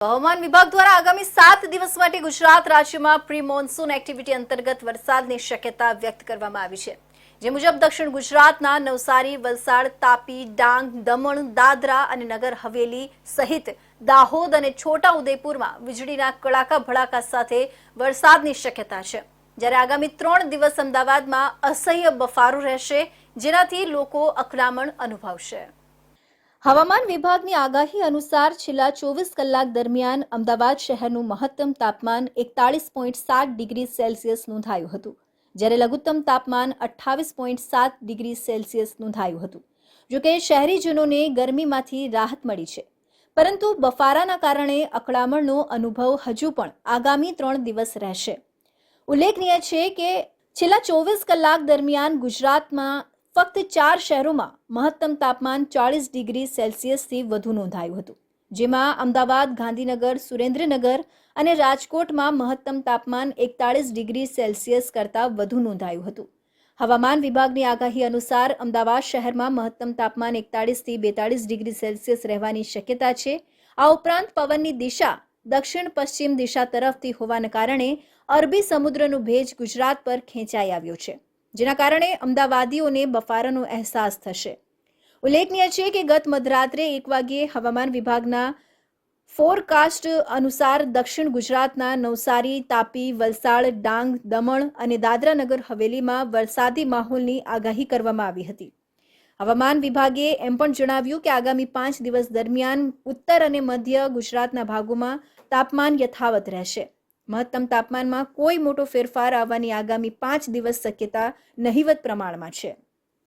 હવામાન વિભાગ દ્વારા આગામી સાત દિવસ માટે ગુજરાત રાજ્યમાં પ્રી મોન્સૂન એક્ટિવિટી અંતર્ગત વરસાદની શક્યતા વ્યક્ત કરવામાં આવી છે. જે મુજબ દક્ષિણ ગુજરાતના નવસારી, વલસાડ, તાપી, ડાંગ, દમણ, દાદરા અને નગર હવેલી સહિત દાહોદ અને છોટા ઉદેપુરમાં વીજળીના કડાકા ભડાકા સાથે વરસાદની શક્યતા છે. જ્યારે આગામી ત્રણ દિવસ અમદાવાદમાં અસહ્ય બફારો રહેશે, જેનાથી લોકો અકળામણ અનુભવશે. હવામાન વિભાગની આગાહી અનુસાર છેલ્લા ચોવીસ કલાક દરમિયાન અમદાવાદ શહેરનું મહત્તમ તાપમાન એકતાળીસ પોઈન્ટ સાત ડિગ્રી સેલ્સિયસ નોંધાયું હતું, જ્યારે લઘુત્તમ તાપમાન અઠ્ઠાવીસ પોઈન્ટ સાત ડિગ્રી સેલ્સિયસ નોંધાયું હતું. જોકે શહેરીજનોને ગરમીમાંથી રાહત મળી છે. પરંતુ બફારાના કારણે અકળામણનો અનુભવ હજુ પણ આગામી ત્રણ દિવસ રહેશે. ઉલ્લેખનીય છે કે છેલ્લા ચોવીસ કલાક દરમિયાન ગુજરાતમાં ફક્ત ચાર શહેરોમાં મહત્તમ તાપમાન ચાળીસ ડિગ્રી સેલ્સિયસથી વધુ નોંધાયું હતું, જેમાં અમદાવાદ, ગાંધીનગર, સુરેન્દ્રનગર અને રાજકોટમાં મહત્તમ તાપમાન એકતાળીસ ડિગ્રી સેલ્સિયસ કરતાં વધુ નોંધાયું હતું. હવામાન વિભાગની આગાહી અનુસાર અમદાવાદ શહેરમાં મહત્તમ તાપમાન એકતાળીસથી બેતાળીસ ડિગ્રી સેલ્સિયસ રહેવાની શક્યતા છે. આ ઉપરાંત પવનની દિશા દક્ષિણ પશ્ચિમ દિશા તરફથી હોવાને કારણે અરબી સમુદ્રનું ભેજ ગુજરાત પર ખેંચાઈ આવ્યો છે. જેના કારણે અમદાવાદીઓને બફારાનો અહેસાસ થશે. ઉલ્લેખનીય છે કે ગત મધરાત્રે એક વાગ્યે હવામાન વિભાગના ફોરકાસ્ટ અનુસાર દક્ષિણ ગુજરાતના નવસારી, તાપી, વલસાડ, ડાંગ, દમણ અને દાદરા નગર હવેલીમાં વરસાદી માહોલની આગાહી કરવામાં આવી હતી. હવામાન વિભાગે એમ પણ જણાવ્યું કે આગામી પાંચ દિવસ દરમિયાન ઉત્તર અને મધ્ય ગુજરાતના ભાગોમાં તાપમાન યથાવત રહેશે. મહત્તમ તાપમાનમાં કોઈ મોટો ફેરફાર આવવાની આગામી પાંચ દિવસ શક્યતા નહિવત પ્રમાણમાં છે.